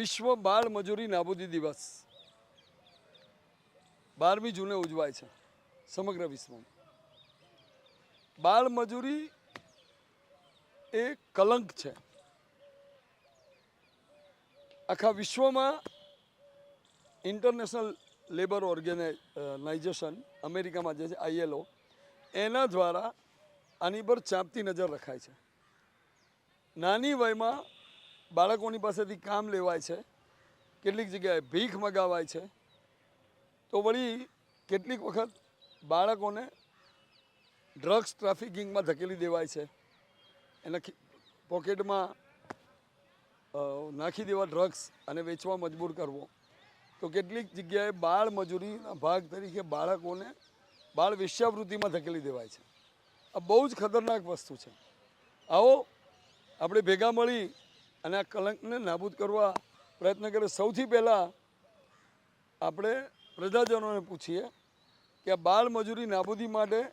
વિશ્વ બાળ મજૂરી નાબૂદી દિવસ. બારમી જૂને ઉજવાય છે સમગ્ર વિશ્વમાં. બાળ મજૂરી એ કલંક છે. આખા વિશ્વમાં ઇન્ટરનેશનલ લેબર ઓર્ગેનાઇઝેશન અમેરિકામાં જે છે આઈએલઓ એના દ્વારા આની પર ચાંપતી નજર રખાય છે. નાની વયમાં બાળકોની પાસેથી કામ લેવાય છે, કેટલીક જગ્યાએ ભીખ મગાવાય છે. તો વળી કેટલીક વખત બાળકોને ડ્રગ્સ ટ્રાફિકિંગમાં ધકેલી દેવાય છે. એના પોકેટમાં નાખી દેવા ડ્રગ્સ અને વેચવા મજબૂર કરવો. તો કેટલીક જગ્યાએ બાળ મજૂરીના ભાગ તરીકે બાળકોને બાળ વેશ્યાવૃત્તિમાં ધકેલી દેવાય છે. આ બહુ જ ખતરનાક વસ્તુ છે. આવો, આપણે ભેગા મળી અને આ કલંકને નાબૂદ કરવા પ્રયત્ન કરીએ સૌથી પહેલાં આપણે પ્રજાજનોને પૂછીએ કે બાળ મજૂરી નાબૂદી માટે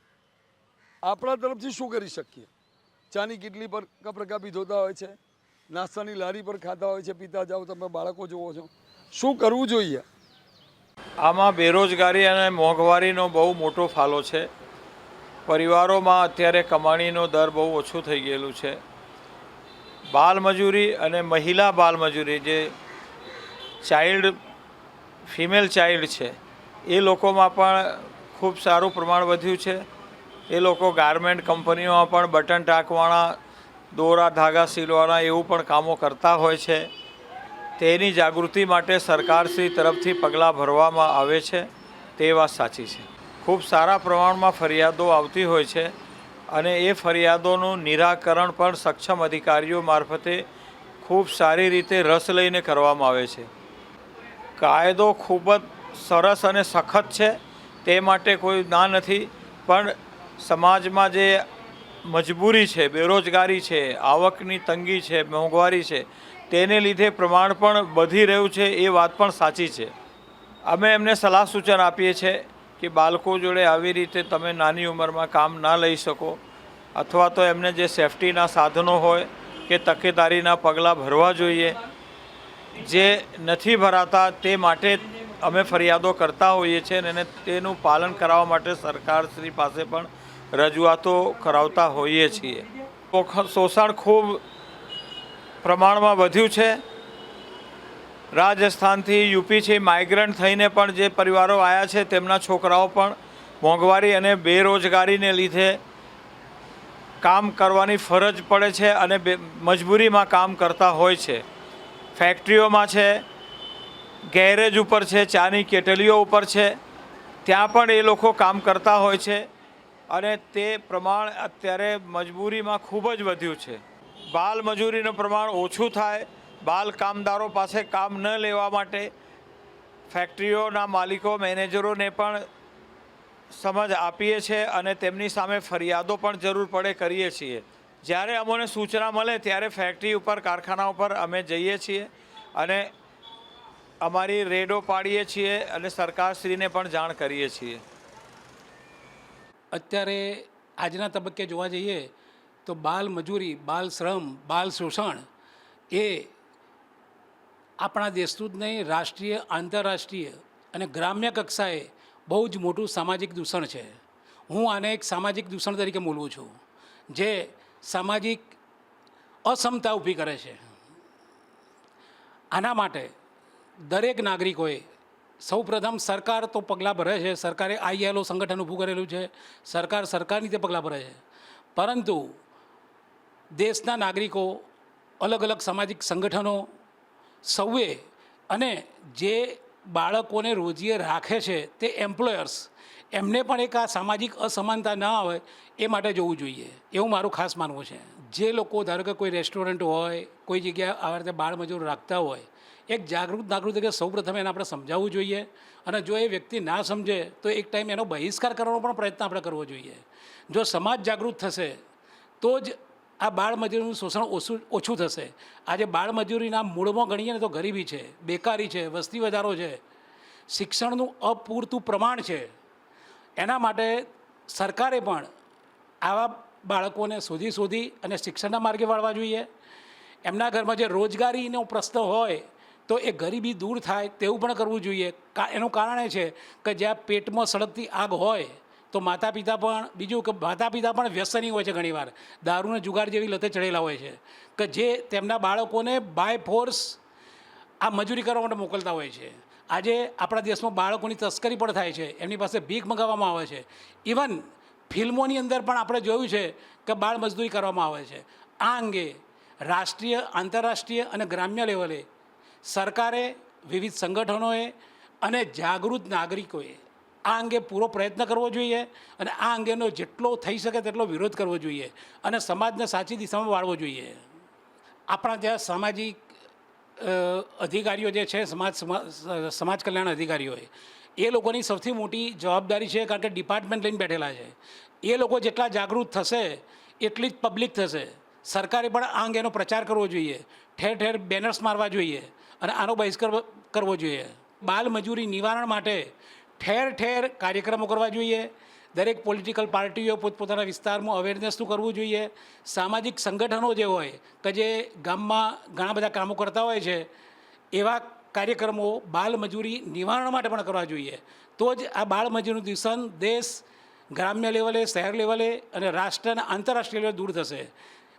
આપણા તરફથી શું કરી શકીએ? ચાની કેટલી પર કપરકાપી ધોતા હોય છે? નાસ્તાની લારી પર ખાતા હોય છે? પીતા જાઓ તમે બાળકો જુઓ છો. શું કરવું જોઈએ? આમાં બેરોજગારી અને મોંઘવારીનો બહુ મોટો ફાળો છે. પરિવારોમાં અત્યારે કમાણીનો દર બહુ ઓછો થઈ ગયેલું છે. બાલમજૂરી અને મહિલા બાલમજૂરી જે ચાઇલ્ડ, ફિમેલ ચાઇલ્ડ છે, એ લોકોમાં પણ ખૂબ સારું પ્રમાણ વધ્યું છે. એ લોકો ગાર્મેન્ટ કંપનીઓમાં પણ બટન ટાંકવાના, દોરા, ધાગા સીલવાના એવું પણ કામો કરતા હોય છે. તેની જાગૃતિ માટે સરકારશ્રી તરફથી પગલાં ભરવામાં આવે છે. તે વાત સાચી છે. ખૂબ સારા પ્રમાણમાં ફરિયાદો આવતી હોય છે. અને એ ફરિયાદોનું નિરાકરણ પણ સક્ષમ અધિકારીઓ મારફતે ખૂબ સારી રીતે રસ લઈને કરવામાં આવે છે. કાયદો ખૂબ જ સરસ અને સખત છે. તે માટે કોઈ ના નથી, પણ સમાજમાં જે મજબૂરી છે, બેરોજગારી છે, આવકની તંગી છે, મોંઘવારી છે, તેને લીધે પ્રમાણ પણ વધી રહ્યું છે, એ વાત પણ સાચી છે. અમે એમને સલાહ સૂચન આપીએ છીએ. કે બાળકો જોડે આવી રીતે તમે નાની ઉંમરમાં કામ ના લઈ શકો, અથવા તો એમને જે સેફટીના સાધનો હોય કે તકેદારીના પગલાં ભરવા જોઈએ, જે નથી ભરાતા તે માટે અમે ફરિયાદો કરતા હોઈએ છીએ અને તેનું પાલન કરાવવા માટે સરકારશ્રી પાસે પણ રજૂઆતો કરાવતા હોઈએ છીએ. શોષણ ખૂબ પ્રમાણમાં વધ્યું છે. રાજસ્થાનથી યુપીથી માઇગ્રન્ટ થઈને પણ જે પરિવારો આવ્યા છે, તેમના છોકરાઓ પણ મોંઘવારી અને બેરોજગારીને લીધે કામ કરવાની ફરજ પડે છે અને મજબૂરીમાં કામ કરતા હોય છે. ફેક્ટરીઓમાં છે, ગેરેજ ઉપર છે, ચાની કેટલીઓ ઉપર છે, ત્યાં પણ એ લોકો કામ કરતા હોય છે અને તે પ્રમાણ અત્યારે મજબૂરીમાં ખૂબ જ વધ્યું છે. બાલ મજૂરીનું પ્રમાણ ઓછું થાય બાલ કામદારો પાસે કામ ન લેવા માટે ફેક્ટરીઓના માલિકો, મેનેજરોને પણ સમજ આપીએ છીએ અને તેમની સામે ફરિયાદો પણ જરૂર પડે કરીએ છીએ. જ્યારે અમને સૂચના મળે ત્યારે ફેક્ટરી ઉપર, કારખાના ઉપર અમે જઈએ છીએ અને અમારી રેડો પાડીએ છીએ અને સરકારશ્રીને પણ જાણ કરીએ છીએ. અત્યારે આજના તબક્કે જોવા જઈએ તો બાલ મજૂરી, બાલ શ્રમ, બાલ શોષણ એ આપણા દેશનું જ નહીં, રાષ્ટ્રીય, આંતરરાષ્ટ્રીય અને ગ્રામ્ય કક્ષાએ બહુ જ મોટું સામાજિક દૂષણ છે. હું આને એક સામાજિક દૂષણ તરીકે બોલવું છું, જે સામાજિક અસમતા ઊભી કરે છે. આના માટે દરેક નાગરિકોએ સૌપ્રથમ સરકાર તો પગલાં ભરે છે, સરકારે આઈએલઓ સંગઠન ઊભું કરેલું છે, સરકાર સરકારની રીતે પગલાં ભરે છે. પરંતુ દેશના નાગરિકો અલગ અલગ સામાજિક સંગઠનો સૌએ અને જે બાળકોને રોજીએ રાખે છે તે એમ્પ્લોયર્સ, એમને પણ એક આ સામાજિક અસમાનતા ન આવે એ માટે જોવું જોઈએ. એવું મારું ખાસ માનવું છે. જે લોકો ધારો કે કોઈ રેસ્ટોરન્ટ હોય, કોઈ જગ્યાએ આવા રીતે બાળમજૂર રાખતા હોય, એક જાગૃત નાગરિક તરીકે સૌપ્રથમ એને આપણે સમજાવવું જોઈએ અને જો એ વ્યક્તિ ના સમજે, તો એક ટાઈમ એનો બહિષ્કાર કરવાનો પણ પ્રયત્ન આપણે કરવો જોઈએ. જો સમાજ જાગૃત થશે, તો જ આ બાળમજૂરીનું શોષણ ઓછું ઓછું થશે. આજે બાળમજૂરીના મૂળમાં ગણીએ ને તો ગરીબી છે, બેકારી છે, વસ્તી વધારો છે. શિક્ષણનું અપૂરતું પ્રમાણ છે. એના માટે સરકારે પણ આવા બાળકોને શોધી શોધી અને શિક્ષણના માર્ગે વાળવા જોઈએ. એમના ઘરમાં જે રોજગારીનો પ્રશ્ન હોય, તો એ ગરીબી દૂર થાય તેવું પણ કરવું જોઈએ. એનું કારણ એ છે કે જ્યાં પેટમાં સળગતી આગ હોય તો માતા પિતા પણ, બીજું કે માતા પિતા પણ વ્યસની હોય છે ઘણીવાર. દારૂને જુગાર જેવી લતે ચડેલા હોય છે. કે જે તેમના બાળકોને બાય ફોર્સ આ મજૂરી કરવા માટે મોકલતા હોય છે. આજે આપણા દેશમાં બાળકોની તસ્કરી પણ થાય છે. એમની પાસે ભીખ મંગાવવામાં આવે છે. ઇવન ફિલ્મોની અંદર પણ આપણે જોયું છે કે બાળ મજદૂરી કરવામાં આવે છે. આ અંગે રાષ્ટ્રીય, આંતરરાષ્ટ્રીય અને ગ્રામ્ય લેવલે સરકારે, વિવિધ સંગઠનોએ અને જાગૃત નાગરિકોએ આ અંગે પૂરો પ્રયત્ન કરવો જોઈએ અને આ અંગેનો જેટલો થઈ શકે તેટલો વિરોધ કરવો જોઈએ અને સમાજને સાચી દિશામાં વાળવો જોઈએ. આપણા જે સામાજિક અધિકારીઓ જે છે, સમાજ સમાજ કલ્યાણ અધિકારીઓ એ લોકોની સૌથી મોટી જવાબદારી છે કારણ કે ડિપાર્ટમેન્ટ લઈને બેઠેલા છે. એ લોકો જેટલા જાગૃત થશે, એટલી જ પબ્લિક થશે. સરકારે પણ આ અંગેનો પ્રચાર કરવો જોઈએ. ઠેર ઠેર બેનર્સ મારવા જોઈએ અને આનો બહિષ્કાર કરવો જોઈએ. બાલ મજૂરી નિવારણ માટે ઠેર ઠેર કાર્યક્રમો કરવા જોઈએ. દરેક પોલિટિકલ પાર્ટીઓ પોતપોતાના વિસ્તારમાં અવેરનેસનું કરવું જોઈએ. સામાજિક સંગઠનો જે હોય, કે જે ગામમાં ઘણા બધા કામો કરતા હોય છે, એવા કાર્યક્રમો બાલ મજૂરી નિવારણ માટે પણ કરવા જોઈએ. તો જ આ બાળ મજૂરીનું દેશ ગ્રામ્ય લેવલે, શહેર લેવલે અને રાષ્ટ્ર અને આંતરરાષ્ટ્રીય લેવલે દૂર થશે.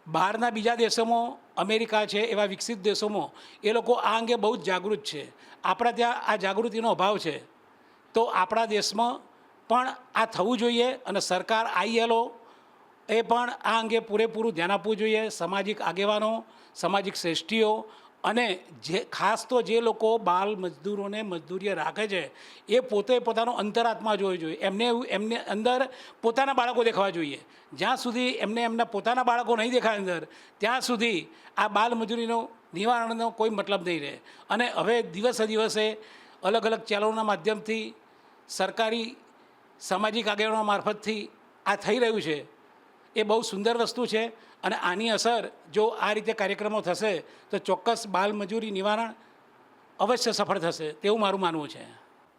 બહારના બીજા દેશોમાં, અમેરિકા છે એવા વિકસિત દેશોમાં, એ લોકો આ અંગે બહુ જ જાગૃત છે. આપણા ત્યાં આ જાગૃતિનો અભાવ છે. તો આપણા દેશમાં પણ આ થવું જોઈએ અને સરકાર આઈએલઓ એ પણ આ અંગે પૂરેપૂરું ધ્યાન આપવું જોઈએ, સામાજિક આગેવાનો, સામાજિક શ્રેષ્ઠીઓ અને જે ખાસ તો જે લોકો બાલ મજદૂરોને મજદૂરીએ રાખે છે, એ પોતે પોતાનો અંતરાત્મા જોવો જોઈએ. એમને એમને અંદર પોતાના બાળકો દેખાવા જોઈએ. જ્યાં સુધી એમને એમના પોતાના બાળકો નહીં દેખાય અંદર, ત્યાં સુધી આ બાલ મજૂરીનો નિવારણનો કોઈ મતલબ નહીં રહે. અને હવે દિવસે દિવસે અલગ અલગ ચેનલોના માધ્યમથી, સરકારી, સામાજિક આગેવાનો મારફતથી આ થઈ રહ્યું છે. એ બહુ સુંદર વસ્તુ છે અને આની અસર જો આ રીતે કાર્યક્રમો થશે, તો ચોક્કસ બાલ મજૂરી નિવારણ અવશ્ય સફળ થશે, તેવું મારું માનવું છે.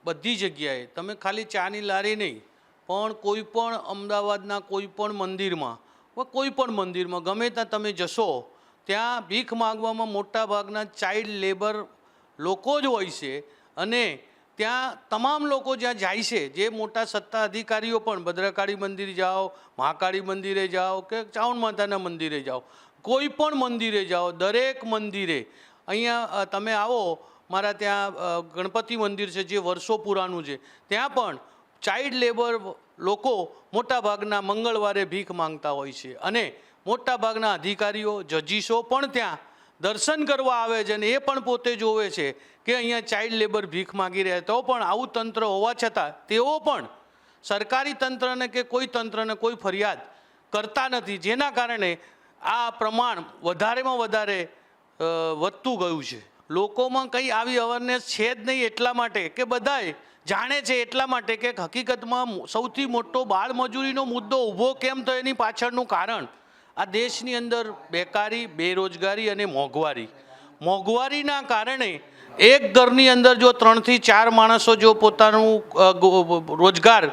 બધી જગ્યાએ, તમે ખાલી ચાની લારી નહીં, પણ કોઈ પણ અમદાવાદના કોઈ પણ મંદિરમાં કોઈ પણ મંદિરમાં, ગમે ત્યાં તમે જશો, ત્યાં ભીખ માગવામાં મોટા ભાગના ચાઇલ્ડ લેબર લોકો જ હોય છે અને ત્યાં તમામ લોકો જ્યાં જાય છે, જે મોટા સત્તા અધિકારીઓ પણ, ભદ્રકાળી મંદિર જાઓ, મહાકાળી મંદિરે જાઓ કે ચાવણ માતાના મંદિરે જાઓ, કોઈ પણ મંદિરે જાઓ, દરેક મંદિરે. અહીંયા તમે આવો, મારા ત્યાં ગણપતિ મંદિર છે જે વર્ષો પુરાણું છે, ત્યાં પણ ચાઇલ્ડ લેબર લોકો મોટાભાગના મંગળવારે ભીખ માંગતા હોય છે. અને મોટાભાગના અધિકારીઓ, જજીસો પણ ત્યાં દર્શન કરવા આવે છે અને એ પણ પોતે જોવે છે કે અહીંયા ચાઇલ્ડ લેબર ભીખ માગી રહ્યા તો પણ આવું તંત્ર હોવા છતાં તેઓ પણ સરકારી તંત્રને કે કોઈ તંત્રને કોઈ ફરિયાદ કરતા નથી. જેના કારણે આ પ્રમાણ વધારેમાં વધારે વધતું ગયું છે. લોકોમાં કંઈ આવી અવેરનેસ છે જ નહીં એટલા માટે કે બધાએ જાણે છે એટલા માટે કે હકીકતમાં સૌથી મોટો બાળ મજૂરીનો મુદ્દો ઊભો કેમ તો એની પાછળનું કારણ આ દેશની અંદર બેકારી, બેરોજગારી અને મોંઘવારી. મોંઘવારીના કારણે એક ઘરની અંદર જો ત્રણથી ચાર માણસો જો પોતાનું રોજગાર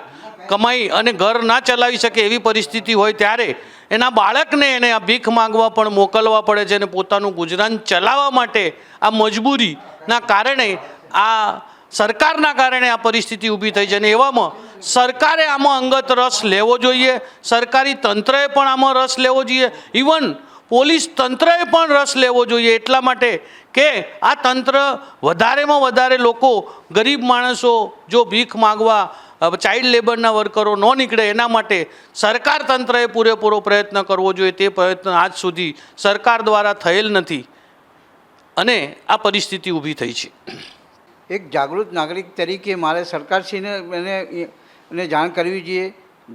કમાઈ અને ઘર ના ચલાવી શકે એવી પરિસ્થિતિ હોય ત્યારે એના બાળકને એને આ ભીખ માંગવા પણ મોકલવા પડે છે અને પોતાનું ગુજરાન ચલાવવા માટે આ મજબૂરીના કારણે આ સરકારના કારણે આ પરિસ્થિતિ ઊભી થઈ છે અને એવામાં સરકારે આમાં અંગત રસ લેવો જોઈએ. સરકારી તંત્રએ પણ આમાં રસ લેવો જોઈએ. ઇવન પોલીસ તંત્રએ પણ રસ લેવો જોઈએ એટલા માટે કે આ તંત્ર વધારેમાં વધારે લોકો, ગરીબ માણસો જો ભીખ માગવા ચાઇલ્ડ લેબરના વર્કરો ન નીકળે એના માટે સરકાર તંત્રએ પૂરેપૂરો પ્રયત્ન કરવો જોઈએ. તે પ્રયત્ન આજ સુધી સરકાર દ્વારા થયેલ નથી. અને આ પરિસ્થિતિ ઊભી થઈ છે. એક જાગૃત નાગરિક તરીકે મારે સરકારશ્રીને એને એને જાણ કરવી જોઈએ.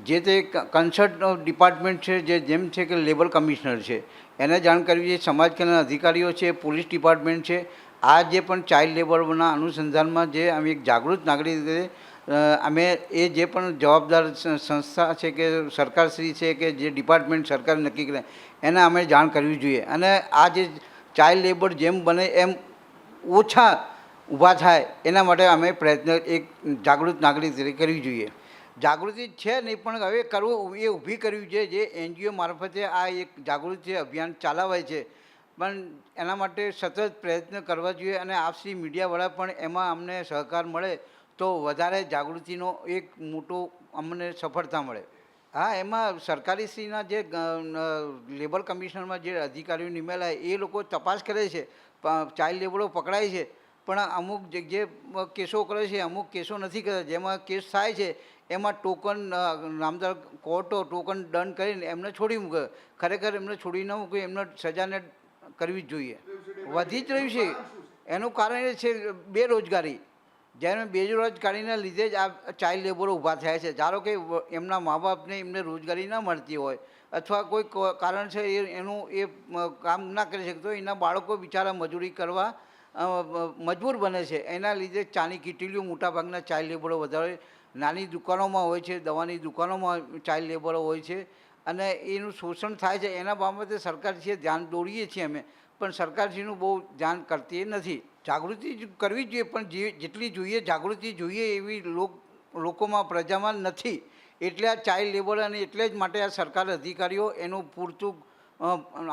જે તે કન્સર્ટ ડિપાર્ટમેન્ટ છે, જે જેમ છે કે લેબર કમિશનર છે, એને જાણ કરવી જોઈએ. સમાજ કલ્યાણ અધિકારીઓ છે, પોલીસ ડિપાર્ટમેન્ટ છે, આ જે પણ ચાઇલ્ડ લેબરના અનુસંધાનમાં જે અમે એક જાગૃત નાગરિક અમે એ જે પણ જવાબદાર સંસ્થા છે કે સરકારશ્રી છે કે જે ડિપાર્ટમેન્ટ સરકાર નક્કી કરે, એને અમે જાણ કરવી જોઈએ. અને આ જે ચાઇલ્ડ લેબર જેમ બને એમ ઓછા ઊભા થાય, એના માટે અમે પ્રયત્ન એક જાગૃત નાગરિક તરીકે કરવી જોઈએ. જાગૃતિ છે નહીં, પણ હવે કરવું, એ ઊભી કરવી છે જે એનજીઓ મારફતે આ એક જાગૃતિ અભિયાન ચલાવે છે. પણ એના માટે સતત પ્રયત્ન કરવા જોઈએ અને આપસી મીડિયાવાળા પણ એમાં અમને સહકાર મળે તો વધારે જાગૃતિનો એક મોટો અમને સફળતા મળે. હા, એમાં સરકારીશ્રીના જે લેબર કમિશનરમાં જે અધિકારીઓ નિમેલા એ લોકો તપાસ કરે છે ચાઇલ્ડ લેબરો પકડાય છે. પણ અમુક જે કેસો કરે છે, અમુક કેસો નથી કરતા, જેમાં કેસ થાય છે એમાં ટોકન નામદાર કોર્ટો ટોકન દંડ કરીને એમને છોડી મૂકે. ખરેખર એમને છોડી ન મૂકે, એમને સજાને કરવી જ જોઈએ. વધી જ રહ્યું છે. એનું કારણ એ છે બેરોજગારી. જ્યારે બેરોજગારીના લીધે જ આ ચાઇલ્ડ લેબરો ઊભા થયા છે. ધારો કે એમના મા બાપને એમને રોજગારી ના મળતી હોય, અથવા કોઈ કારણ છે એ, એનું એ કામ ના કરી શકતો એના બાળકો બિચારા મજૂરી કરવા મજબૂર બને છે. એના લીધે ચાની કીટીલીઓ મોટાભાગના ચાઇલ્ડ લેબરો વધારે નાની દુકાનોમાં હોય છે, દવાની દુકાનોમાં ચાઇલ્ડ લેબરો હોય છે અને એનું શોષણ થાય છે. એના બાબતે સરકારશ્રીએ ધ્યાન દોરીએ છીએ અમે, પણ સરકારશ્રીનું બહુ ધ્યાન કરતી નથી. જાગૃતિ કરવી જોઈએ, પણ જે જેટલી જોઈએ, જાગૃતિ જોઈએ એવી લોક, લોકોમાં પ્રજામાં નથી. એટલે આ ચાઇલ્ડ લેબર અને એટલે જ માટે આ સરકાર અધિકારીઓ એનું પૂરતું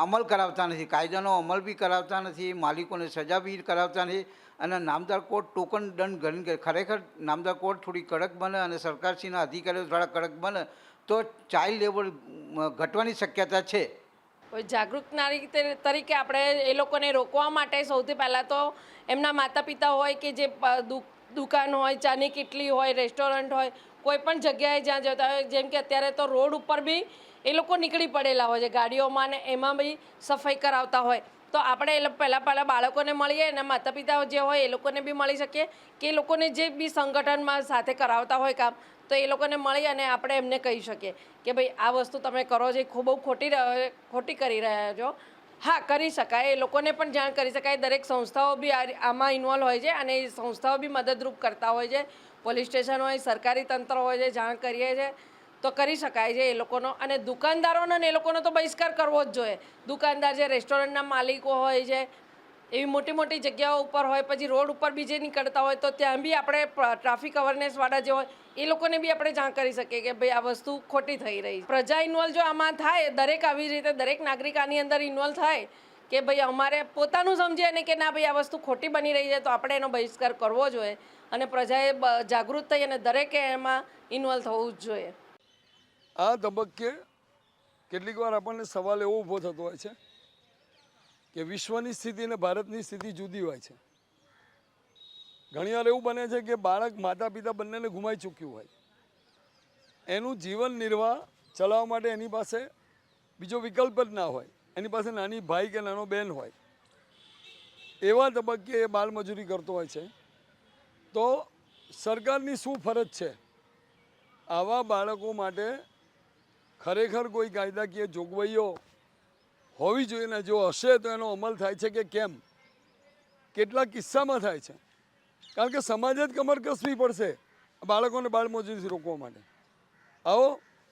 અમલ કરાવતા નથી. કાયદાનો અમલ બી કરાવતા નથી, માલિકોને સજા બી કરાવતા નથી. અને નામદાર કોર્ટ ટોકન દંડ ગણી ખરેખર નામદાર કોર્ટ થોડી કડક બને અને સરકારશ્રીના અધિકારીઓ થોડા કડક બને, તો ચાઇલ્ડ લેબર ઘટવાની શક્યતા છે. જાગૃત નાગરિક તરીકે આપણે એ લોકોને રોકવા માટે સૌથી પહેલાં તો એમના માતા પિતા હોય કે જે દુકાન હોય, ચાની કિટલી હોય, રેસ્ટોરન્ટ હોય, કોઈ પણ જગ્યાએ જ્યાં જતા હોય, જેમ કે અત્યારે તો રોડ ઉપર બી એ લોકો નીકળી પડેલા હોય છે ગાડીઓમાં ને એમાં બી સફાઈ કરાવતા હોય. તો આપણે એ પહેલાં પહેલાં બાળકોને મળીએ અને માતા પિતા જે હોય એ લોકોને બી મળી શકીએ કે એ લોકોને જે બી સંગઠનમાં સાથે કરાવતા હોય કામ, તો એ લોકોને મળી અને આપણે એમને કહી શકીએ કે ભાઈ આ વસ્તુ તમે કરો છો એ ખૂબ ખોટી ખોટી કરી રહ્યા છો. હા, કરી શકાય. એ લોકોને પણ જાણ કરી શકાય. દરેક સંસ્થાઓ બી આમાં ઇન્વોલ્વ હોય છે અને એ સંસ્થાઓ બી મદદરૂપ કરતા હોય છે. પોલીસ સ્ટેશન હોય, સરકારી તંત્ર હોય છે, જાણ કરીએ છીએ તો કરી શકાય છે એ લોકોનો. અને દુકાનદારોનો ને એ લોકોનો તો બહિષ્કાર કરવો જ જોઈએ. દુકાનદાર જે રેસ્ટોરન્ટના માલિકો હોય છે, એવી મોટી મોટી જગ્યાઓ ઉપર હોય, પછી રોડ ઉપર બી જે નીકળતા હોય, તો ત્યાં બી આપણે ટ્રાફિક અવેરનેસવાળા જે હોય, એ લોકોને બી આપણે જાણ કરી શકીએ કે ભાઈ આ વસ્તુ ખોટી થઈ રહી પ્રજા ઇન્વોલ્વ જો આમાં થાય, દરેક આવી રીતે દરેક નાગરિક આની અંદર ઇન્વોલ્વ થાય, કે ભાઈ અમારે પોતાનું સમજીએ અને કે ના ભાઈ આ વસ્તુ ખોટી બની રહી છે, તો આપણે એનો બહિષ્કાર કરવો જોઈએ. અને પ્રજાએ જાગૃત થઈ અને દરેકે એમાં ઇન્વોલ્વ થવું જ જોઈએ. આ તબક્કે કેટલીક વાર આપણને સવાલ એવો ઊભો થતો હોય છે કે વિશ્વની સ્થિતિ અને ભારતની સ્થિતિ જુદી હોય છે. ઘણીવાર એવું બને છે કે બાળક માતા પિતા બંનેને ગુમાઈ ચૂક્યું હોય. એનું જીવન નિર્વાહ ચલાવવા માટે એની પાસે બીજો વિકલ્પ જ ના હોય. એની પાસે નાની ભાઈ કે નાનો બહેન હોય. એવા તબક્કે એ બાળમજૂરી કરતો હોય છે. તો સરકારની શું ફરજ છે? આવા બાળકો માટે ખરેખર કોઈ કાયદાકીય જોગવાઈઓ હોવી જોઈએ ને જો હશે તો એનો અમલ થાય છે કે કેમ? કેટલા કિસ્સામાં થાય છે? કારણ કે સમાજ જ કમર કસવી પડશે બાળકોને બાળ મજૂરીથી રોકવા માટે. આવો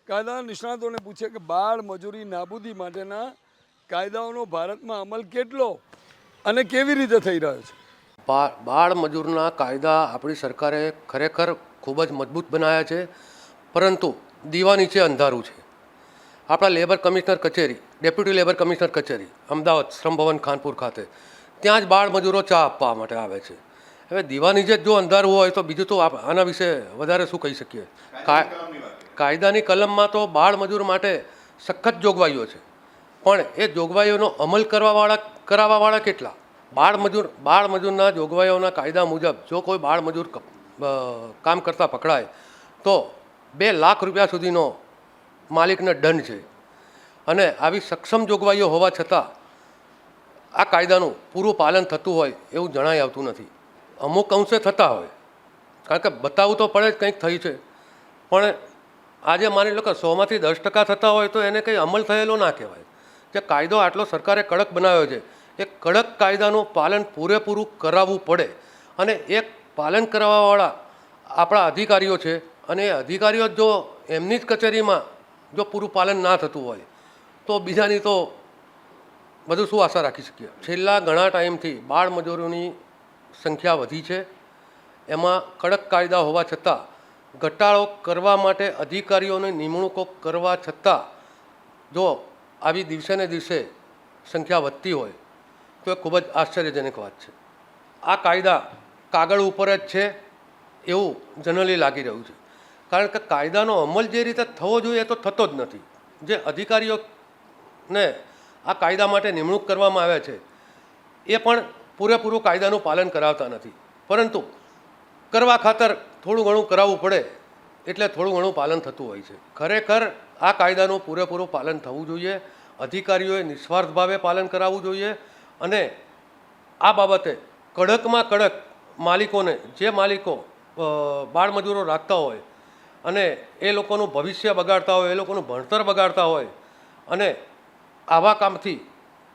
કાયદા નિષ્ણાતોને પૂછે કે બાળ મજૂરી નાબૂદી માટેના કાયદાઓનો ભારતમાં અમલ કેટલો અને કેવી રીતે થઈ રહ્યો છે? બાળ મજૂરના કાયદા આપણી સરકારે ખરેખર ખૂબ જ મજબૂત બનાવ્યા છે, પરંતુ દીવાની છે અંધારું છે. આપણા લેબર કમિશનર કચેરી ડેપ્યુટી લેબર કમિશનર કચેરી અમદાવાદ શ્રમ ભવન ખાનપુર ખાતે. ત્યાં જ બાળ મજૂરો ચા આપવા માટે આવે છે. હવે દીવાની જે જો અંધારું હોય તો બીજું તો આના વિશે વધારે શું કહી શકીએ? કાયદાની કલમમાં તો બાળ મજૂર માટે સખત જોગવાઈઓ છે. પણ એ જોગવાઈઓનો અમલ કરવાવાળા કરાવવાવાળા કેટલા? બાળ મજૂર બાળ મજૂરના જોગવાઈઓના કાયદા મુજબ જો કોઈ બાળ મજૂર કામ કરતા પકડાય તો બે લાખ રૂપિયા સુધીનો માલિકને દંડ છે. અને આવી સક્ષમ જોગવાઈઓ હોવા છતાં આ કાયદાનું પૂરું પાલન થતું હોય એવું જણાઈ આવતું નથી. અમુક અંશે થતા હોય. કારણ કે બતાવવું તો પડે જ કંઈક થયું છે. પણ આજે માની લો કે સોમાંથી દસ ટકા થતા હોય તો એને કંઈ અમલ થયેલો ના કહેવાય. જે કાયદો આટલો સરકારે કડક બનાવ્યો છે, એ કડક કાયદાનું પાલન પૂરેપૂરું કરાવવું પડે. અને એ પાલન કરાવવાવાળા આપણા અધિકારીઓ છે. અને એ અધિકારીઓ જો એમની જ કચેરીમાં જો પૂરું પાલન ના થતું હોય, તો બીજાની તો બધું શું આશા રાખી શકીએ? છેલ્લા ઘણા ટાઈમથી બાળ મજૂરોની સંખ્યા વધી છે. એમાં કડક કાયદા હોવા છતાં, ઘટાડો કરવા માટે અધિકારીઓની નિમણૂકો કરવા છતાં, જો આવી દિવસે ને દિવસે સંખ્યા વધતી હોય, તો એ ખૂબ જ આશ્ચર્યજનક વાત છે. આ કાયદા કાગળ ઉપર જ છે એવું જનરલી લાગી રહ્યું છે. કારણ કે કાયદાનો અમલ જે રીતે થવો જોઈએ તો થતો જ નથી. જે અધિકારીઓને આ કાયદા માટે નિમણૂક કરવામાં આવે છે, એ પણ પૂરેપૂરું કાયદાનું પાલન કરાવતા નથી. પરંતુ કરવા ખાતર થોડું ઘણું કરાવવું પડે એટલે થોડું ઘણું પાલન થતું હોય છે. ખરેખર આ કાયદાનું પૂરેપૂરું પાલન થવું જોઈએ, અધિકારીઓએ નિસ્વાર્થ ભાવે પાલન કરાવવું જોઈએ અને આ બાબતે કડકમાં કડક માલિકોને, જે માલિકો બાળમજૂરો રાખતા હોય અને એ લોકોનું ભવિષ્ય બગાડતા હોય, એ લોકોનું ભણતર બગાડતા હોય, અને આવા કામથી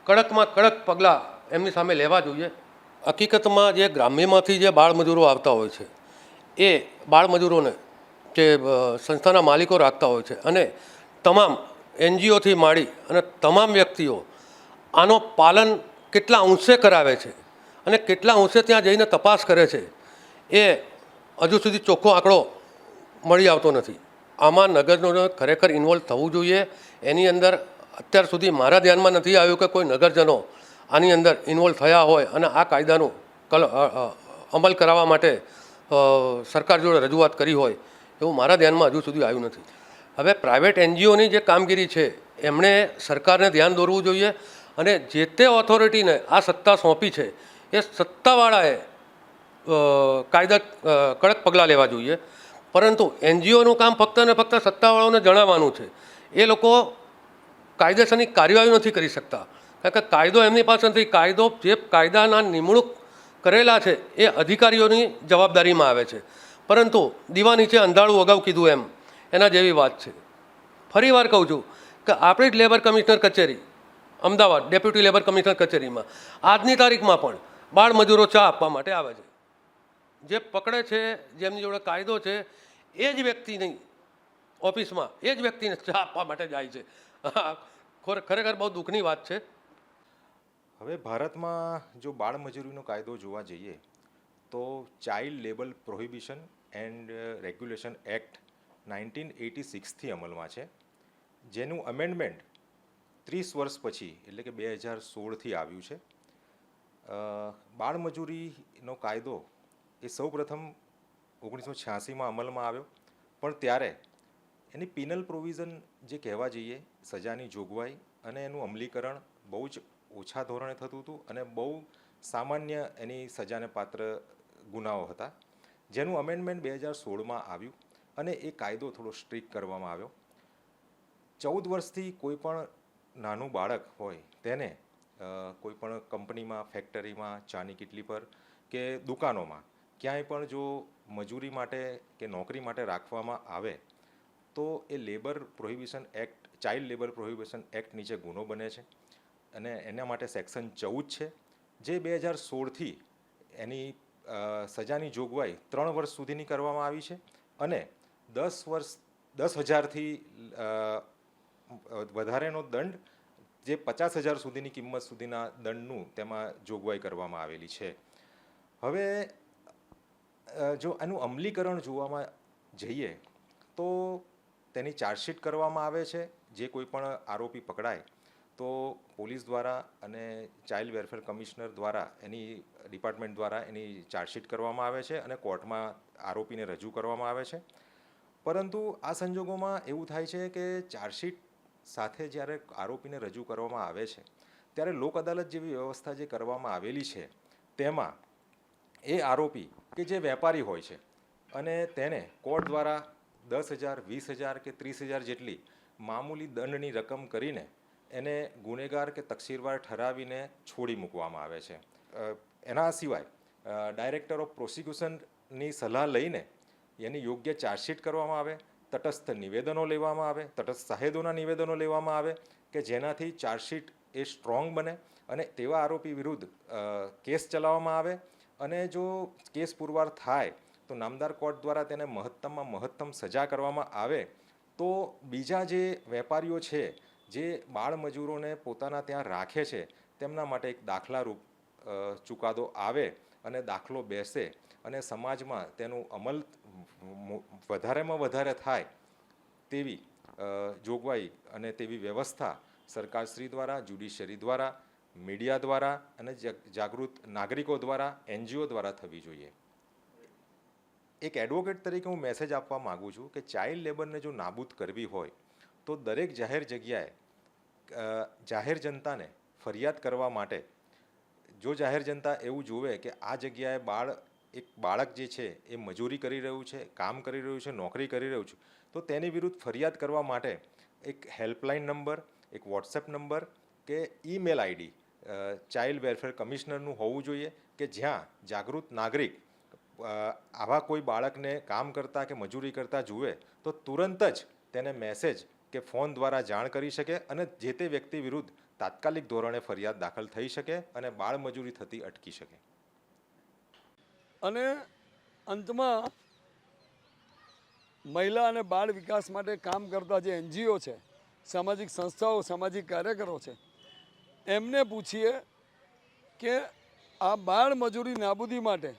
કડકમાં કડક પગલાં એમની સામે લેવા જોઈએ. હકીકતમાં જે ગ્રામ્યમાંથી જે બાળમજૂરો આવતા હોય છે, એ બાળમજૂરોને જે સંસ્થાના માલિકો રાખતા હોય છે અને તમામ એનજીઓથી માંડી અને તમામ વ્યક્તિઓ આનો પાલન કેટલા અંશે કરાવે છે અને કેટલા અંશે ત્યાં જઈને તપાસ કરે છે, એ હજુ સુધી ચોખ્ખો આંકડો મળી આવતો નથી. આમાં નગરજનોને ખરેખર ઇન્વોલ્વ થવું જોઈએ. એની અંદર અત્યાર સુધી મારા ધ્યાનમાં નથી આવ્યું કે કોઈ નગરજનો આની અંદર ઇન્વોલ્વ થયા હોય અને આ કાયદાનું કલ અમલ કરાવવા માટે સરકાર જોડે રજૂઆત કરી હોય એવું મારા ધ્યાનમાં હજુ સુધી આવ્યું નથી. હવે પ્રાઇવેટ એનજીઓની જે કામગીરી છે, એમણે સરકારને ધ્યાન દોરવું જોઈએ અને જે તે ઓથોરિટીને આ સત્તા સોંપી છે, એ સત્તાવાળાએ કાયદા કડક પગલાં લેવા જોઈએ. પરંતુ એનજીઓનું કામ ફક્ત ને ફક્ત સત્તાવાળાઓને જણાવવાનું છે. એ લોકો કાયદેસરની કાર્યવાહી નથી કરી શકતા. કારણ કે કાયદો એમની પાસે નથી. કાયદો જે કાયદાના નિમણૂક કરેલા છે એ અધિકારીઓની જવાબદારીમાં આવે છે. પરંતુ દીવા નીચે અંધાળું અગાઉ કીધું એમ. એના જેવી વાત છે. ફરી વાર કહું છું કે આપણી જ લેબર કમિશનર કચેરી, અમદાવાદ, ડેપ્યુટી લેબર કમિશનર કચેરીમાં, આજની તારીખમાં પણ બાળ મજૂરો ચા આપવા માટે આવે છે. જે પકડે છે, જેમની જોડે કાયદો છે એ જ વ્યક્તિની ઓફિસમાં એ જ વ્યક્તિને ચા આપવા માટે જાય છે. ખોર- ખરેખર બહુ દુઃખની વાત છે. હવે ભારતમાં જો બાળમજૂરીનો કાયદો જોવા જઈએ, તો child labour prohibition and regulation act nineteen eighty સિક્સથી અમલમાં છે. જેનું અમેન્ડમેન્ટ ત્રીસ વર્ષ પછી, એટલે કે બે હજાર સોળથી આવ્યું છે. બાળમજૂરીનો કાયદો એ સૌપ્રથમ ઓગણીસો છ્યાસીમાં અમલમાં આવ્યો. પણ ત્યારે એની પિનલ પ્રોવિઝન જે કહેવા જઈએ, સજાની જોગવાઈ અને એનું અમલીકરણ બહુ જ ઓછા ધોરણે થતું હતું અને બહુ સામાન્ય એની સજાને પાત્ર ગુનાઓ હતા. જેનું અમેન્ડમેન્ટ બે હજાર સોળમાં આવ્યું અને એ કાયદો થોડો સ્ટ્રિક કરવામાં આવ્યો. ચૌદ વર્ષથી કોઈ પણ નાનું બાળક હોય તેને કોઈ પણ કંપનીમાં ફેક્ટરીમાં ચાની કિટલી પર કે દુકાનોમાં ક્યાંય પણ જો મજૂરી માટે કે નોકરી માટે રાખવામાં આવે, તો એ labour prohibition act, child labour prohibition act નીચે ગુનો બને છે. અને એના માટે સેક્શન ચૌદ છે, જે બે હજાર સોળથી એની સજાની જોગવાઈ ત્રણ વર્ષ સુધીની કરવામાં આવી છે અને દસ વર્ષ, દસ હજારથી વધારેનો દંડ જે પચાસ હજાર સુધીની કિંમત સુધીના દંડનું તેમાં જોગવાઈ કરવામાં આવેલી છે. હવે જો આનું અમલીકરણ જોવામાં જઈએ, તો તેની ચાર્જશીટ કરવામાં આવે છે, જે કોઈ પણ આરોપી પકડાય, તો પોલીસ દ્વારા અને ચાઇલ્ડ વેલફેર કમિશનર દ્વારા, એની ડિપાર્ટમેન્ટ દ્વારા એની ચાર્જશીટ કરવામાં આવે છે અને કોર્ટમાં આરોપીને રજૂ કરવામાં આવે છે. પરંતુ આ સંજોગોમાં એવું થાય છે કે ચાર્જશીટ સાથે જ્યારે આરોપીને રજૂ કરવામાં આવે છે, ત્યારે લોક અદાલત જેવી વ્યવસ્થા જે કરવામાં આવેલી છે, તેમાં એ આરોપી કે જે વેપારી હોય છે. અને તેને કોર્ટ દ્વારા દસ હજાર, વીસ હજાર કે ત્રીસ હજાર જેટલી મામૂલી દંડની રકમ કરીને એને ગુનેગાર કે તકસીરવાર ઠરાવીને છોડી મૂકવામાં આવે છે. એના સિવાય ડાયરેક્ટર ઓફ પ્રોસિક્યુશનની સલાહ લઈને એની યોગ્ય ચાર્જશીટ કરવામાં આવે, તટસ્થ નિવેદનો લેવામાં આવે, તટસ્થ સાહેદોના નિવેદનો લેવામાં આવે કે જેનાથી ચાર્જશીટ એ સ્ટ્રોંગ બને અને તેવા આરોપી વિરુદ્ધ કેસ ચલાવવામાં આવે અને જો કેસ પુરવાર થાય, તો નામદાર કોર્ટ દ્વારા તેને મહત્તમમાં મહત્તમ સજા કરવામાં આવે, તો બીજા જે વેપારીઓ છે, જે બાળ મજૂરોને પોતાના ત્યાં રાખે છે, તેમના માટે એક દાખલારૂપ ચુકાદો આવે અને દાખલો બેસે અને સમાજમાં તેનું અમલ વધારેમાં વધારે થાય તેવી જોગવાઈ અને તેવી વ્યવસ્થા સરકારશ્રી દ્વારા, જ્યુડિશિયરી દ્વારા મીડિયા દ્વારા અને જગ- જાગૃત નાગરિકો દ્વારા, એનજીઓ દ્વારા થવી જોઈએ. એક એડવોકેટ તરીકે હું મેસેજ આપવા માગું છું કે ચાઇલ્ડ લેબરને જો નાબૂદ કરવી હોય, તો દરેક જાહેર જગ્યાએ જાહેર જનતાને ફરિયાદ કરવા માટે, જો જાહેર જનતા એવું જુએ કે આ જગ્યાએ બાળ, એક બાળક જે છે એ મજૂરી કરી રહ્યું છે, કામ કરી રહ્યું છે, નોકરી કરી રહ્યું છે, તો તેની વિરુદ્ધ ફરિયાદ કરવા માટે એક હેલ્પલાઇન નંબર, એક વોટ્સએપ નંબર કે ઈમેલ આઈડી ચાઇલ્ડ વેલફેર કમિશનરનું હોવું જોઈએ કે જ્યાં જાગૃત નાગરિક આવા કોઈ બાળકને કામ કરતા કે મજૂરી કરતા જુએ, તો તુરંત જ તેને મેસેજ કે ફોન દ્વારા જાણ કરી શકે અને જે તે વ્યક્તિ વિરુદ્ધ તાત્કાલિક ધોરણે ફરિયાદ દાખલ થઈ શકે અને બાળ મજૂરી થતી અટકી શકે. અને અંતમાં મહિલા અને બાળ વિકાસ માટે કામ કરતા જે એનજીઓ છે, સામાજિક સંસ્થાઓ, સામાજિક કાર્યકરો છે એમને પૂછીએ કે આ બાળ મજૂરી નાબૂદી માટે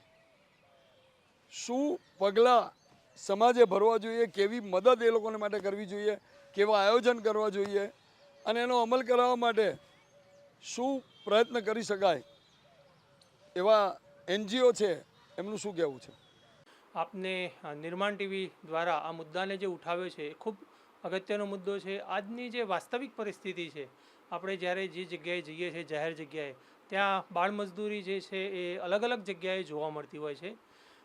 શું પગલાં સમાજે ભરવા જોઈએ, કેવી મદદ એ લોકોને માટે કરવી જોઈએ, કેવા આયોજન કરવા જોઈએ અને એનો અમલ કરાવવા માટે શું પ્રયત્ન કરી શકાય એવા એનજીઓ છે, એમનું શું કહેવું છે? આપને નિર્માણ ટીવી દ્વારા આ મુદ્દાને જે ઉઠાવ્યો છે, એ ખૂબ અગત્યનો મુદ્દો છે. આજની જે વાસ્તવિક પરિસ્થિતિ છે આપણે જ્યારે જે જગ્યાએ જઈએ છીએ, જાહેર જગ્યાએ, ત્યાં બાળ મજદૂરી જે છે એ અલગ અલગ જગ્યાએ જોવા મળતી હોય છે.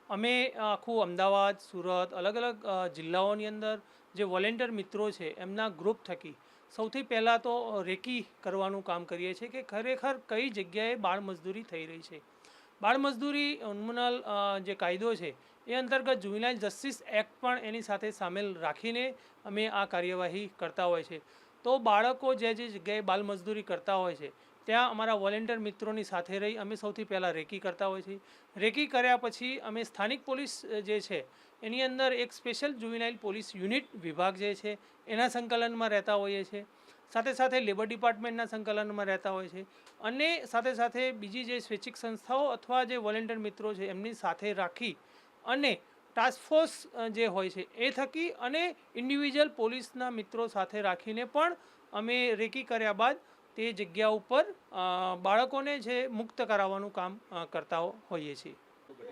અમે આખું અમદાવાદ, સુરત અલગ અલગ જિલ્લાઓની અંદર જે વોલેન્ટિયર મિત્રો છે, એમના ગ્રુપ થકી સૌથી પહેલાં તો રેકી કરવાનું કામ કરીએ છીએ કે ખરેખર કઈ જગ્યાએ બાળ મજદૂરી થઈ રહી છે. બાળ મજદૂરી જે કાયદો છે, એ અંતર્ગત જુવિનાઇલ જસ્ટિસ એક્ટ પણ એની સાથે સામેલ રાખીને અમે આ કાર્યવાહી કરતા હોય છે. તો બાળકો જે જે જગ્યાએ બાળ મજદૂરી કરતા હોય છે, ત્યાં અમારા વોલેન્ટિયર મિત્રોની સાથે રહી અમે સૌથી પહેલાં રેકી કરતા હોય છે. રેકી કર્યા પછી અમે સ્થાનિક પોલીસ જે છે, એની અંદર એક સ્પેશિયલ જુવિનાઇલ પોલીસ યુનિટ વિભાગ જે છે, એના સંકલનમાં રહેતા હોઈએ છીએ સાથે સાથે લેબર ડિપાર્ટમેન્ટના સંકલનમાં રહેતા હોય છે. અને સાથે સાથે બીજી જે સ્વૈચ્છિક સંસ્થાઓ અથવા જે વોલેન્ટિયર મિત્રો છે, એમની સાથે રાખી અને ટાસ્ક ફોર્સ જે હોય છે, એ થકી અને ઇન્ડિવિજ્યુઅલ પોલીસના મિત્રો સાથે રાખીને પણ અમે રેકી કર્યા બાદ તે જગ્યા ઉપર બાળકોને જે મુક્ત કરાવવાનું કામ કરતા હોઈએ છીએ.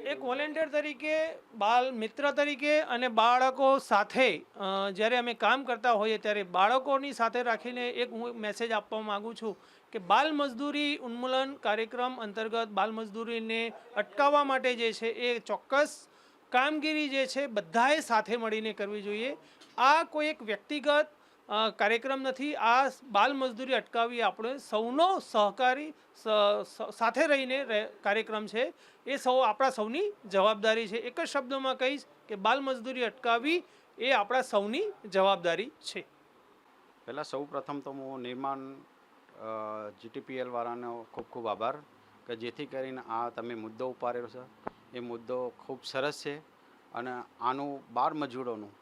એક વોલેન્ટિયર તરીકે બાળ મિત્ર તરીકે અને બાળકો સાથે જ્યારે અમે કામ કરતા હોઈએ ત્યારે બાળકોની સાથે રાખીને એક હું મેસેજ આપવા માગું છું કે બાલ મજદૂરી ઉન્મૂલન કાર્યક્રમ અંતર્ગત બાલ મજદૂરીને અટકાવવા માટે જે છે એ ચોક્કસ કામગીરી જે છે, બધાએ સાથે મળીને કરવી જોઈએ. આ કોઈ એક વ્યક્તિગત કાર્યક્રમ નથી. આ બાલ મજદૂરી અટકાવી આપણે સૌનો સહકારી સાથે રહીને રહે- કાર્યક્રમ છે. એ સૌ, આપણા સૌની જવાબદારી છે. એક જ શબ્દોમાં કહીશ કે બાલ મજદૂરી અટકાવી એ આપણા સૌની જવાબદારી છે. પહેલાં સૌ પ્રથમ તો હું નિર્માણ જીટીપીએલ વાળાનો ખૂબ ખૂબ આભાર કે જેથી કરીને આ તમે મુદ્દો ઉપાડ્યો છે. એ મુદ્દો ખૂબ સરસ છે અને આનું બાર મજૂરોનું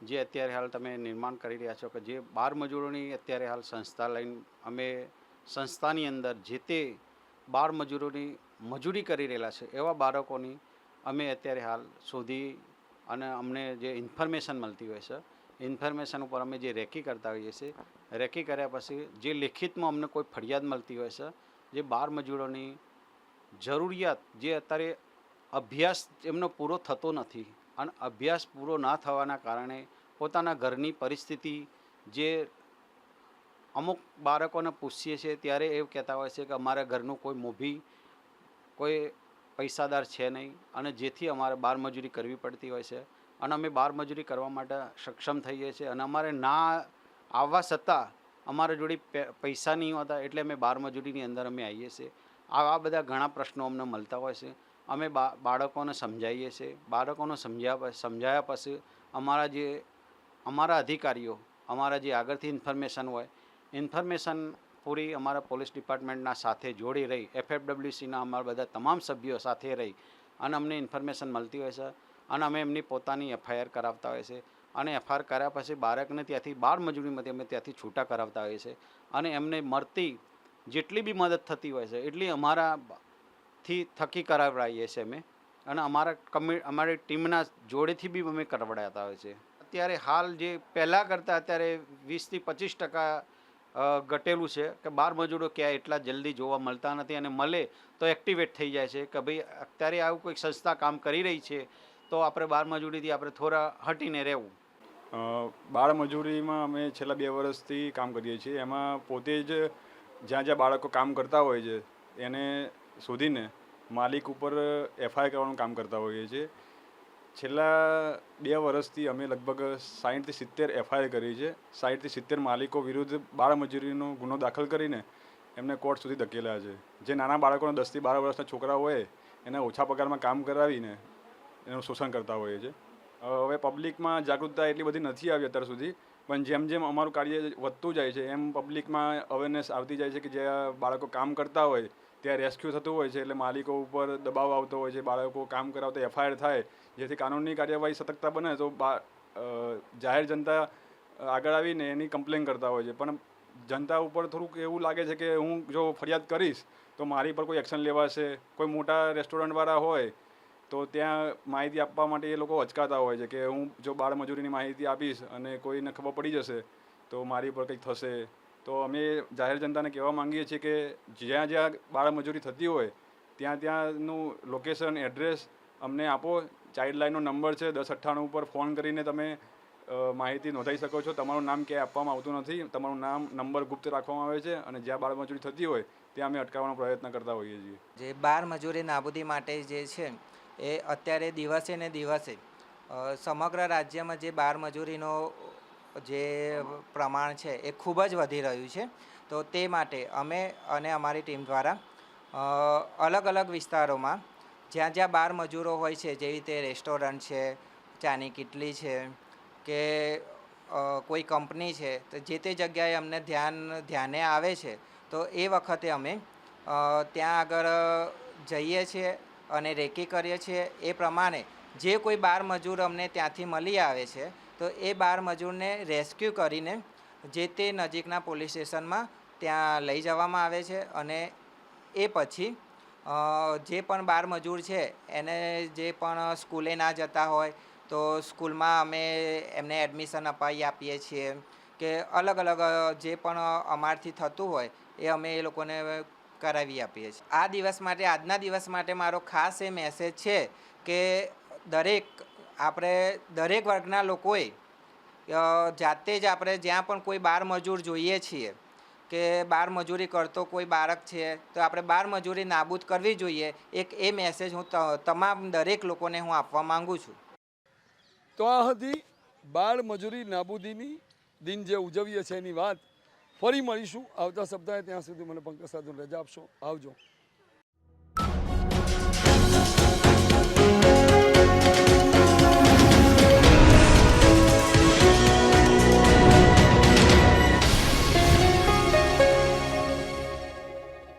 જે અત્યારે હાલ તમે નિર્માણ કરી રહ્યા છો કે જે બાર મજૂરોની અત્યારે હાલ સંસ્થા લઈને અમે સંસ્થાની અંદર જે તે બાર મજૂરોની મજૂરી કરી રહેલા છે, એવા બાળકોની અમે અત્યારે હાલ શોધી અને અમને જે ઇન્ફોર્મેશન મળતી હોય છે, ઇન્ફોર્મેશન ઉપર અમે જે રેકી કરતા હોઈએ છીએ, રેકી કર્યા પછી જે લેખિતમાં અમને કોઈ ફરિયાદ મળતી હોય છે, જે બાર મજૂરોની જરૂરિયાત જે અત્યારે અભ્યાસ એમનો પૂરો થતો નથી અને અભ્યાસ પૂરો ના થવાના કારણે પોતાના ઘરની પરિસ્થિતિ જે અમુક બાળકોને પૂછીએ છીએ ત્યારે એ કહેતા હોય છે કે અમારા ઘરનું કોઈ મોભી, કોઈ પૈસાદાર છે નહીં અને જેથી અમારે બાળમજૂરી કરવી પડતી હોય છે અને અમે બાળમજૂરી કરવા માટે સક્ષમ થઈએ છીએ અને અમારે ના આવવા છતાં અમારા જોડે પૈસા નહીં હોતા એટલે અમે બારમજૂરીની અંદર અમે આવીએ છીએ. આવા બધા ઘણા પ્રશ્નો અમને મળતા હોય છે. અમે બા, બાળકોને સમજાવીએ છીએ. બાળકોને સમજ્યા સમજાયા પછી અમારા જે, અમારા અધિકારીઓ, અમારા જે આગળથી ઇન્ફોર્મેશન હોય, ઇન્ફોર્મેશન પૂરી અમારા પોલીસ ડિપાર્ટમેન્ટના સાથે જોડી રહી. એફએફડબ્લ્યુસીના અમારા બધા તમામ સભ્યો સાથે રહી અને અમને ઇન્ફોર્મેશન મળતી હોય છે અને અમે એમની પોતાની એફઆઈઆર કરાવતા હોય છે. અને એફઆઈઆર કર્યા પછી બાળકને ત્યાંથી, બાળ મજૂરીમાંથી અમે ત્યાંથી છૂટા કરાવતા હોઈએ છીએ. અને એમને મળતી જેટલી બી મદદ થતી હોય છે, એટલી અમારા થી થકી કરાવડાવીએ છીએ અમે અને અમારા કમિ, અમારી ટીમના જોડેથી બી અમે કરવડાવતા હોય છે. અત્યારે હાલ જે પહેલાં કરતાં અત્યારે વીસથી પચીસ ટકા ઘટેલું છે કે બાર મજૂરો ક્યાંય એટલા જલ્દી જોવા મળતા નથી અને મળે તો એક્ટિવેટ થઈ જાય છે કે ભાઈ અત્યારે આવું કોઈક સંસ્થા કામ કરી રહી છે તો આપણે બાર મજૂરીથી આપણે થોડા હટીને રહેવું. બાળ મજૂરીમાં અમે છેલ્લા બે વર્ષથી કામ કરીએ છીએ. એમાં પોતે જ જ્યાં જ્યાં બાળકો કામ કરતા હોય છે, એને શોધીને માલિક ઉપર એફઆઈઆર કરવાનું કામ કરતા હોઈએ છીએ. છેલ્લા બે વર્ષથી અમે લગભગ સાઠથી સિત્તેર એફઆઈઆર કરી છે સાઠથી સિત્તેર માલિકો વિરુદ્ધ બાળમજૂરીનો ગુનો દાખલ કરીને એમને કોર્ટ સુધી ધકેલ્યા છે. જે નાના બાળકોને દસથી બાર વર્ષના છોકરા હોય, એને ઓછા પગારમાં કામ કરાવીને એનું શોષણ કરતા હોઈએ છે હવે પબ્લિકમાં જાગૃતતા એટલી બધી નથી આવી અત્યાર સુધી, પણ જેમ જેમ અમારું કાર્ય વધતું જાય છે, એમ પબ્લિકમાં અવેરનેસ આવતી જાય છે કે જે બાળકો કામ કરતા હોય ત્યાં રેસ્ક્યુ થતું હોય છે એટલે માલિકો ઉપર દબાવ આવતો હોય છે, બાળકો કામ કરાવતા એફઆઈઆર થાય, જેથી કાનૂનની કાર્યવાહી સતર્કતા બને તો જાહેર જનતા આગળ આવીને એની કમ્પ્લેન કરતા હોય છે. પણ જનતા ઉપર થોડુંક એવું લાગે છે કે હું જો ફરિયાદ કરીશ, તો મારી પર કોઈ એક્શન લેવાશે? કોઈ મોટા રેસ્ટોરન્ટવાળા હોય, તો ત્યાં માહિતી આપવા માટે એ લોકો અચકાતા હોય છે કે હું જો બાળમજૂરીની માહિતી આપીશ અને કોઈને ખબર પડી જશે, તો મારી પર કંઈક થશે? તો અમે જાહેર જનતાને કહેવા માંગીએ છીએ કે જ્યાં જ્યાં બાળમજૂરી થતી હોય, ત્યાં ત્યાંનું લોકેશન એડ્રેસ અમને આપો. ચાઇલ્ડ લાઇનનો નંબર છે, દસ અઠ્ઠાણું ઉપર ફોન કરીને તમે માહિતી નોંધાવી શકો છો. તમારું નામ ક્યાંય આપવામાં આવતું નથી. તમારું નામ નંબર ગુપ્ત રાખવામાં આવે છે અને જ્યાં બાળમજૂરી થતી હોય, ત્યાં અમે અટકાવવાનો પ્રયત્ન કરતા હોઈએ છીએ. જે બાળમજૂરી નાબૂદી માટે જે છે, એ અત્યારે દિવસે ને દિવસે સમગ્ર રાજ્યમાં જે બાર મજૂરીનો જે પ્રમાણ છે એ ખૂબ જ વધી રહ્યું છે. તો તે માટે અમે અને અમારી ટીમ દ્વારા અલગ અલગ વિસ્તારોમાં જ્યાં જ્યાં બાર મજૂરો હોય છે, જેવી રીતે રેસ્ટોરન્ટ છે, ચાની કિટલી છે કે કોઈ કંપની છે, તો જે તે જગ્યાએ અમને ધ્યાન, ધ્યાને આવે છે, તો એ વખતે અમે ત્યાં આગળ જઈએ છીએ અને રેકી કરીએ છીએ. એ પ્રમાણે જે કોઈ બાર મજૂર અમને ત્યાંથી મળી આવે છે તો એ બાર મજૂરને રેસ્ક્યુ કરીને જે તે નજીકના પોલીસ સ્ટેશનમાં ત્યાં લઈ જવામાં આવે છે અને એ પછી જે પણ બાર મજૂર છે, એને જે પણ સ્કૂલે ના જતા હોય, તો સ્કૂલમાં અમે એમને એડમિશન અપાવી આપીએ છીએ કે અલગ અલગ જે પણ અમારથી થતું હોય, એ અમે એ લોકોને કરાવી આપીએ છીએ. આ દિવસ માટે, આજના દિવસ માટે મારો ખાસ એ મેસેજ છે કે દરેક આપણે દરેક વર્ગના લોકોએ જાતે જ આપણે જ્યાં પણ કોઈ બાર મજૂર જોઈએ છીએ, કે બાર મજૂરી કરતો કોઈ બાળક છે, તો આપણે બાર મજૂરી નાબૂદ કરવી જોઈએ. એક એ મેસેજ હું તમામ દરેક લોકોને હું આપવા માંગુ છું. તો આ હતી બાળ મજૂરી નાબૂદીની દિન જે ઉજવીએ છીએ એની વાત. ફરી મળીશું. આવતા સપ્તાહે ત્યાં સુધી મને પંકજ સાધુ રજા આપશો. આવજો.